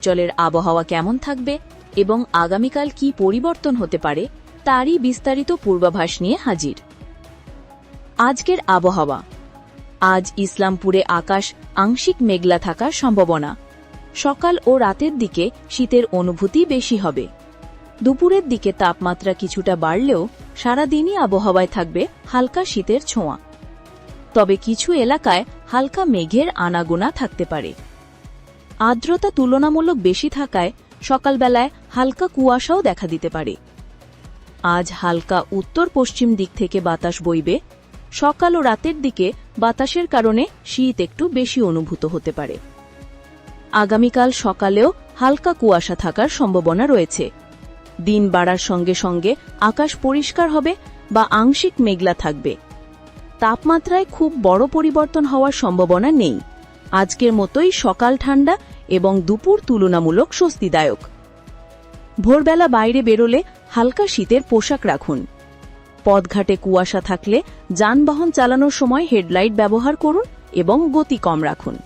অঞ্চলের আবহাওয়া কেমন থাকবে এবং আগামীকাল কি পরিবর্তন হতে পারে, তারই বিস্তারিত পূর্বাভাস নিয়ে হাজির। আজকের আবহাওয়া। আজ ইসলামপুরে আকাশ আংশিক মেঘলা থাকার সম্ভাবনা। সকাল ও রাতের দিকে শীতের অনুভূতি বেশি হবে। দুপুরের দিকে তাপমাত্রা কিছুটা বাড়লেও সারাদিনই আবহাওয়ায় থাকবে হালকা শীতের ছোঁয়া। তবে কিছু এলাকায় হালকা মেঘের আনাগোনা থাকতে পারে। আর্দ্রতা তুলনামূলক বেশি থাকায় সকালবেলায় হালকা কুয়াশাও দেখা দিতে পারে। আজ হালকা উত্তর পশ্চিম দিক থেকে বাতাস বইবে। সকাল ও রাতের দিকে বাতাসের কারণে শীত একটু বেশি অনুভূত হতে পারে। আগামীকাল সকালেও হালকা কুয়াশা থাকার সম্ভাবনা রয়েছে। দিন বাড়ার সঙ্গে সঙ্গে আকাশ পরিষ্কার হবে বা আংশিক মেঘলা থাকবে। তাপমাত্রায় খুব বড় পরিবর্তন হওয়ার সম্ভাবনা নেই। আজকের মতোই সকাল ঠান্ডা এবং দুপুর তুলনামূলক স্বস্তিদায়ক। ভোরবেলা বাইরে বেরোলে হালকা শীতের পোশাক রাখুন। পথঘাটে কুয়াশা থাকলে যানবাহন চালানোর সময় হেডলাইট ব্যবহার করুন এবং গতি কম রাখুন।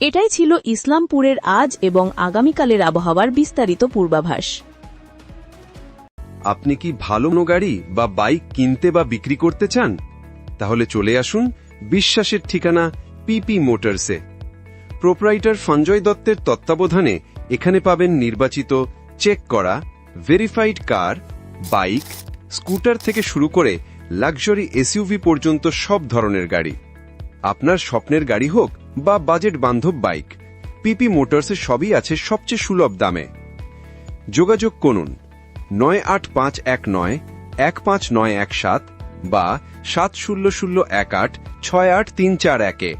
এটাই ছিল ইসলামপুরের আজ এবং আগামীকালের আবহাওয়ার বিস্তারিত পূর্বাভাস। আপনি কি ভালো গাড়ি বা বাইক কিনতে বা বিক্রি করতে চান? তাহলে চলে আসুন বিশ্বাসের ঠিকানা পিপি মোটরসে। প্রোপ্রাইটার সঞ্জয় দত্তের তত্ত্বাবধানে এখানে পাবেন নির্বাচিত, চেক করা ভেরিফাইড কার বাইক স্কুটার থেকে শুরু করে লাক্সারি এসইউভি পর্যন্ত সব ধরনের গাড়ি। আপনার স্বপ্নের গাড়ি হোক বা বাজেট বান্ধব বাইক পিপি মোটরসে সবই আছে সবচেয়ে সুলভ দামে। যোগাযোগ করুন নয় আট পাঁচ এক নয় এক পাঁচ নয় এক সাত বা সাত শূন্য শূন্য এক আট ছয় আট তিন চার একে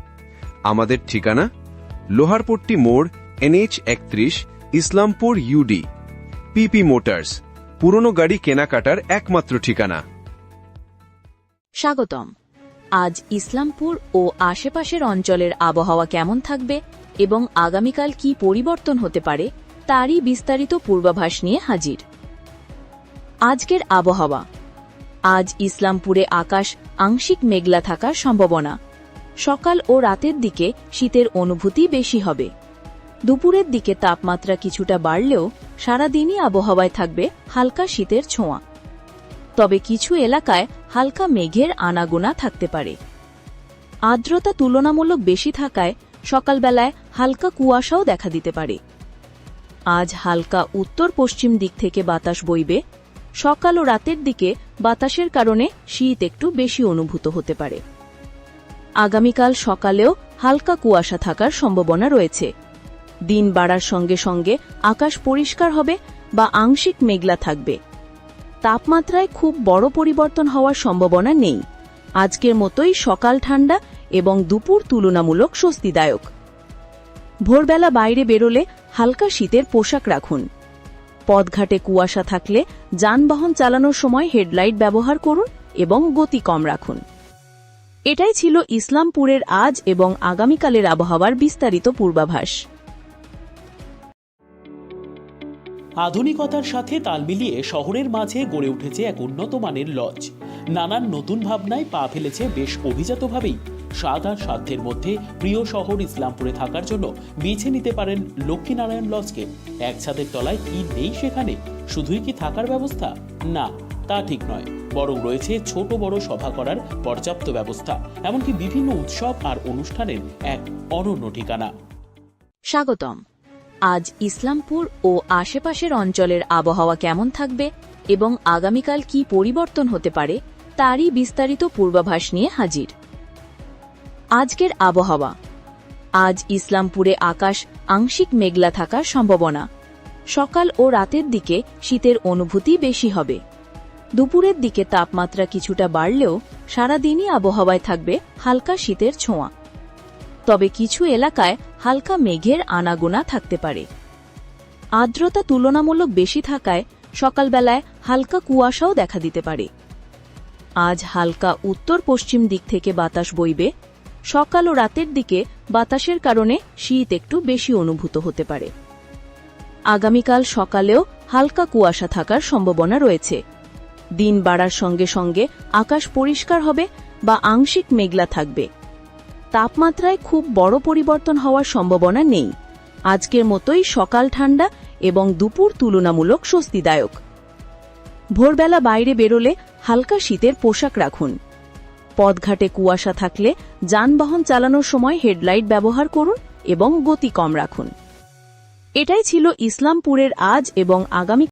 আমাদের ঠিকানা লোহারপট্টি মোড়, এনএইচ একত্রিশ, ইসলামপুর ইউডি। পিপি মোটরস, পুরনো গাড়ি কেনাকাটার একমাত্র ঠিকানা। স্বাগতম। আজ ইসলামপুর ও আশেপাশের অঞ্চলের আবহাওয়া কেমন থাকবে এবং আগামীকাল কি পরিবর্তন হতে পারে, তারই বিস্তারিত পূর্বাভাস নিয়ে হাজির। আজকের আবহাওয়া। আজ ইসলামপুরে আকাশ আংশিক মেঘলা থাকার সম্ভাবনা। সকাল ও রাতের দিকে শীতের অনুভূতি বেশি হবে। দুপুরের দিকে তাপমাত্রা কিছুটা বাড়লেও সারাদিনই আবহাওয়ায় থাকবে হালকা শীতের ছোঁয়া। তবে কিছু এলাকায় হালকা মেঘের আনাগোনা থাকতে পারে। আর্দ্রতা তুলনামূলক বেশি থাকায় সকালবেলায় হালকা কুয়াশাও দেখা দিতে পারে। আজ হালকা উত্তর পশ্চিম দিক থেকে বাতাস বইবে। সকাল ও রাতের দিকে বাতাসের কারণে শীত একটু বেশি অনুভূত হতে পারে। আগামীকাল সকালেও হালকা কুয়াশা থাকার সম্ভাবনা রয়েছে। দিন বাড়ার সঙ্গে সঙ্গে আকাশ পরিষ্কার হবে বা আংশিক মেঘলা থাকবে। তাপমাত্রায় খুব বড় পরিবর্তন হওয়ার সম্ভাবনা নেই। আজকের মতোই সকাল ঠান্ডা এবং দুপুর তুলনামূলক স্বস্তিদায়ক। ভোরবেলা বাইরে বেরোলে হালকা শীতের পোশাক রাখুন। পথঘাটে কুয়াশা থাকলে যানবাহন চালানোর সময় হেডলাইট ব্যবহার করুন এবং গতি কম রাখুন। এটাই ছিল ইসলামপুরের আজ এবং আগামীকালের আবহাওয়ার বিস্তারিত পূর্বাভাস। আধুনিকতার সাথে তাল মিলিয়ে শহরের মাঝে গড়ে উঠেছে এক উন্নত মানের লজ। নানান নতুন ভাবনায় পা ফেলেছে বেশ অভিজাতভাবেই। স্বাদ আর সাধ্যের মধ্যে প্রিয় শহর ইসলামপুরে থাকার জন্য বেছে নিতে পারেন লক্ষ্মীনারায়ণ লজকে। এক ছাদের তলায় কি নেই সেখানে? শুধুই কি থাকার ব্যবস্থা? না। তা ঠিক নয়, বরং রয়েছে ছোট বড় সভা করার পর্যাপ্ত ব্যবস্থা, এমনকি বিভিন্ন উৎসব আর অনুষ্ঠানের এক অনন্য ঠিকানা। স্বাগতম। আজ ইসলামপুর ও আশেপাশের অঞ্চলের আবহাওয়া কেমন থাকবে এবং আগামীকাল কি পরিবর্তন হতে পারে, তারই বিস্তারিত পূর্বাভাস নিয়ে হাজির। আজকের আবহাওয়া। আজ ইসলামপুরে আকাশ আংশিক মেঘলা থাকার সম্ভাবনা। সকাল ও রাতের দিকে শীতের অনুভূতি বেশি হবে। দুপুরের দিকে তাপমাত্রা কিছুটা বাড়লেও সারাদিনই আবহাওয়ায় থাকবে হালকা শীতের ছোঁয়া। তবে কিছু এলাকায় হালকা মেঘের আনাগোনা থাকতে পারে। আর্দ্রতা তুলনামূলক বেশি থাকায় সকালবেলায় হালকা কুয়াশাও দেখা দিতে পারে। আজ হালকা উত্তর পশ্চিম দিক থেকে বাতাস বইবে। সকাল ও রাতের দিকে বাতাসের কারণে শীত একটু বেশি অনুভূত হতে পারে। আগামীকাল সকালেও হালকা কুয়াশা থাকার সম্ভাবনা রয়েছে। দিন বাড়ার সঙ্গে সঙ্গে আকাশ পরিষ্কার হবে বা আংশিক মেঘলা থাকবে। তাপমাত্রায় খুব বড় পরিবর্তন হওয়ার সম্ভাবনা নেই। আজকের মতোই সকাল ঠান্ডা এবং দুপুর তুলনামূলক স্বস্তিদায়ক। ভোরবেলা বাইরে বেরোলে হালকা শীতের পোশাক রাখুন। পথঘাটে কুয়াশা থাকলে যানবাহন চালানোর সময় হেডলাইট ব্যবহার করুন এবং গতি কম রাখুন। এটাই ছিল ইসলামপুরের আজ এবং আগামী